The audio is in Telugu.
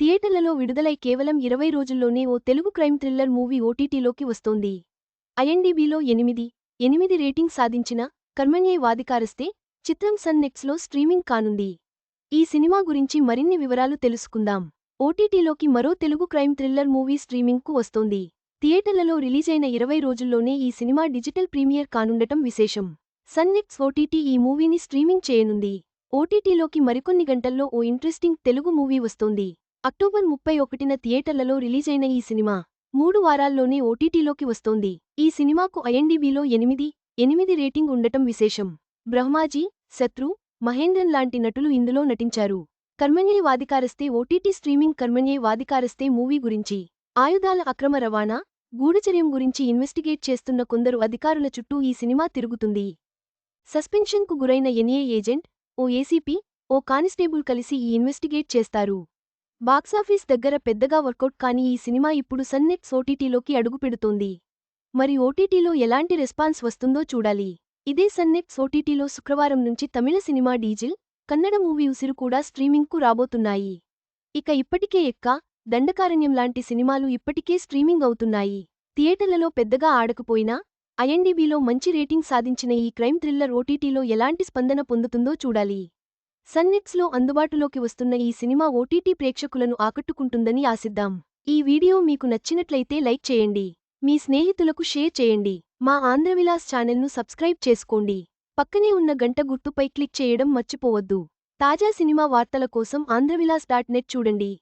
థియేటర్లలో విడుదలై కేవలం ఇరవై రోజుల్లోనే ఓ తెలుగు క్రైమ్ థ్రిల్లర్ మూవీ ఓటీటీలోకి వస్తోంది. ఐఎన్డీబీలో ఎనిమిది ఎనిమిది రేటింగ్ సాధించిన కర్మణ్యే వాదికారిస్తే చిత్రం సన్ నెక్స్లో స్ట్రీమింగ్ కానుంది. ఈ సినిమా గురించి మరిన్ని వివరాలు తెలుసుకుందాం. ఓటీటీలోకి మరో తెలుగు క్రైమ్ థ్రిల్లర్ మూవీ స్ట్రీమింగ్కు వస్తోంది. థియేటర్లలో రిలీజైన ఇరవై రోజుల్లోనే ఈ సినిమా డిజిటల్ ప్రీమియర్ కానుండటం విశేషం. సన్నెక్స్ ఓటీటీ ఈ మూవీని స్ట్రీమింగ్ చేయనుంది. ఓటీటీలోకి మరికొన్ని గంటల్లో ఓ ఇంట్రెస్టింగ్ తెలుగు మూవీ వస్తోంది. అక్టోబర్ ముప్పై ఒకటిన థియేటర్లలో రిలీజైన ఈ సినిమా మూడు వారాల్లోనే ఓటీటీలోకి వస్తోంది. ఈ సినిమాకు ఐఎన్డీబీలో ఎనిమిది ఎనిమిది రేటింగ్ ఉండటం విశేషం. బ్రహ్మాజీ శత్రు మహేంద్రన్ లాంటి నటులు ఇందులో నటించారు. Karmanye Vadhikaraste OTT streaming Karmanye Vadhikaraste movie గురించి ఆయుధాల అక్రమ రవాణా గూఢచర్యం గురించి ఇన్వెస్టిగేట్ చేస్తున్న కొందరు అధికారుల చుట్టూ ఈ సినిమా తిరుగుతుంది. సస్పెన్షన్కు గురైన ఎన్ఏ ఏజెంట్ ఓ ఏసీపీ ఓ కానిస్టేబుల్ కలిసి ఈ ఇన్వెస్టిగేట్ చేస్తారు. బాక్సాఫీస్ దగ్గర పెద్దగా వర్కౌట్ కాని ఈ సినిమా ఇప్పుడు సన్నెట్స్ ఓటీటీలోకి అడుగుపెడుతోంది. మరి ఓటీటీలో ఎలాంటి రెస్పాన్స్ వస్తుందో చూడాలి. ఇదే సన్నెట్స్ ఓటీటీలో శుక్రవారం నుంచి Tamil cinema Diesel Kannada movie Usiru కూడా స్ట్రీమింగ్కు రాబోతున్నాయి. ఇక ఇప్పటికే ఎక్క దండకారణ్యం లాంటి సినిమాలు ఇప్పటికే స్ట్రీమింగ్ అవుతున్నాయి. థియేటర్లలో పెద్దగా ఆడకపోయినా ఐఎన్డీబీలో మంచి రేటింగ్ సాధించిన ఈ క్రైమ్ థ్రిల్లర్ ఓటీటీలో ఎలాంటి స్పందన పొందుతుందో చూడాలి. సన్నిట్స్లో అందుబాటులోకి వస్తున్న ఈ సినిమా ఓటీటీ ప్రేక్షకులను ఆకట్టుకుంటుందని ఆశిద్దాం. ఈ వీడియో మీకు నచ్చినట్లయితే లైక్ చేయండి. మీ స్నేహితులకు షేర్ చేయండి. మా ఆంధ్రవిలాస్ ఛానల్ను సబ్స్క్రైబ్ చేసుకోండి. పక్కనే ఉన్న గంట గుర్తుపై క్లిక్ చేయడం మర్చిపోవద్దు. తాజా సినిమా వార్తల కోసం ఆంధ్రవిలాస్ డాట్ నెట్ చూడండి.